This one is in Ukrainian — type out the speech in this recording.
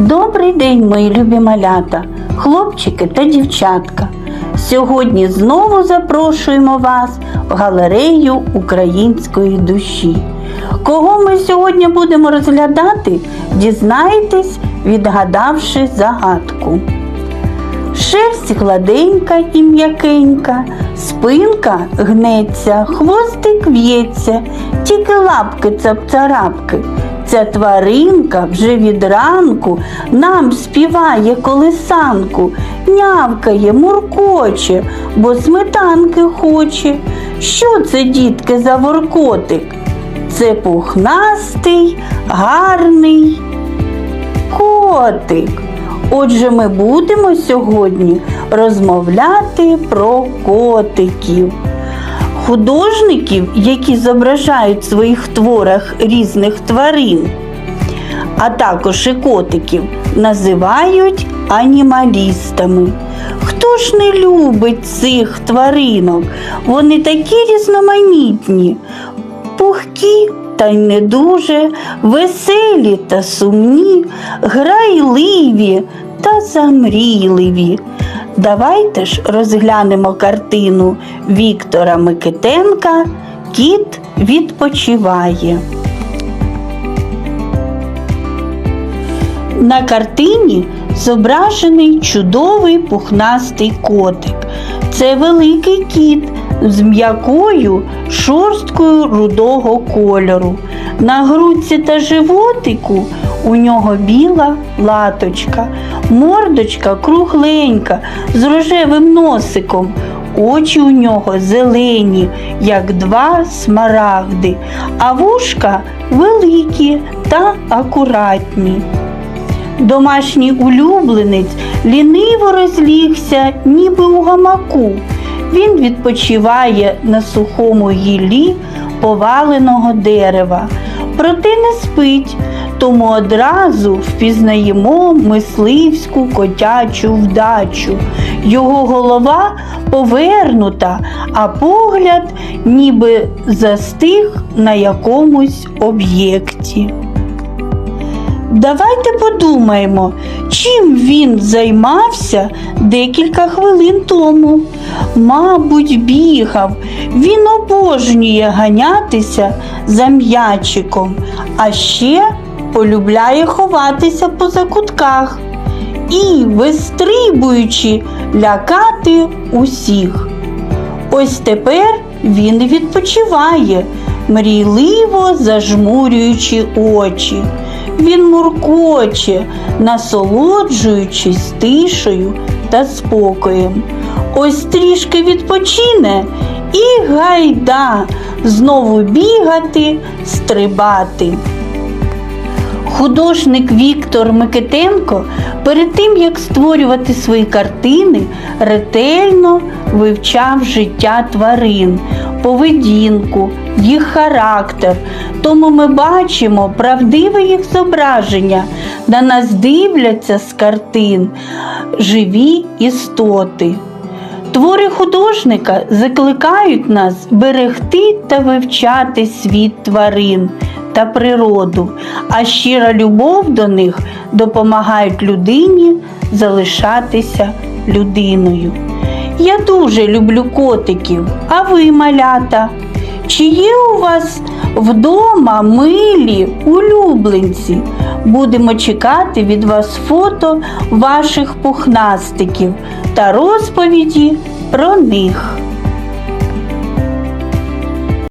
Добрий день, мої любі малята, хлопчики та дівчатка. Сьогодні знову запрошуємо вас в галерею української душі. Кого ми сьогодні будемо розглядати, дізнаєтесь, відгадавши загадку. Шерсть гладенька і м'якенька, спинка гнеться, хвостик в'ється, тільки лапки цапцарапки. Ця тваринка вже від ранку нам співає колисанку, нявкає, муркоче, бо сметанки хоче. Що це, дітки, за воркотик? Це пухнастий, гарний котик. Отже, ми будемо сьогодні розмовляти про котиків. Художників, які зображають в своїх творах різних тварин, а також і котиків, називають анімалістами. Хто ж не любить цих тваринок? Вони такі різноманітні, пухкі та й не дуже, веселі та сумні, грайливі та замрійливі. Давайте ж розглянемо картину Віктора Микитенка Кіт відпочиває. На картині зображений чудовий пухнастий котик. Це великий кіт з м'якою шорсткою рудого кольору. На грудці та животику у нього біла латочка, мордочка кругленька з рожевим носиком. Очі у нього зелені, як два смарагди, а вушка великі та акуратні. Домашній улюбленець ліниво розлігся, ніби у гамаку. Він відпочиває на сухому гіллі поваленого дерева, проте не спить, тому одразу впізнаємо мисливську котячу вдачу. Його голова повернута, а погляд ніби застиг на якомусь об'єкті. Давайте подумаємо, чим він займався декілька хвилин тому. Мабуть, бігав. Він обожнює ганятися за м'ячиком, а ще полюбляє ховатися по закутках і, вистрибуючи, лякати усіх. Ось тепер він відпочиває, мрійливо зажмурюючи очі. Він муркоче, насолоджуючись тишею та спокоєм. Ось трішки відпочине і гайда знову бігати, стрибати. Художник Віктор Микитенко перед тим, як створювати свої картини, ретельно вивчав життя тварин, поведінку, їх характер. Тому ми бачимо правдиве їх зображення. На нас дивляться з картин живі істоти. Твори художника закликають нас берегти та вивчати світ тварин та природу, а щира любов до них допомагають людині залишатися людиною. Я дуже люблю котиків, а ви, малята? Чи є у вас вдома милі улюбленці? Будемо чекати від вас фото ваших пухнастиків та розповіді про них.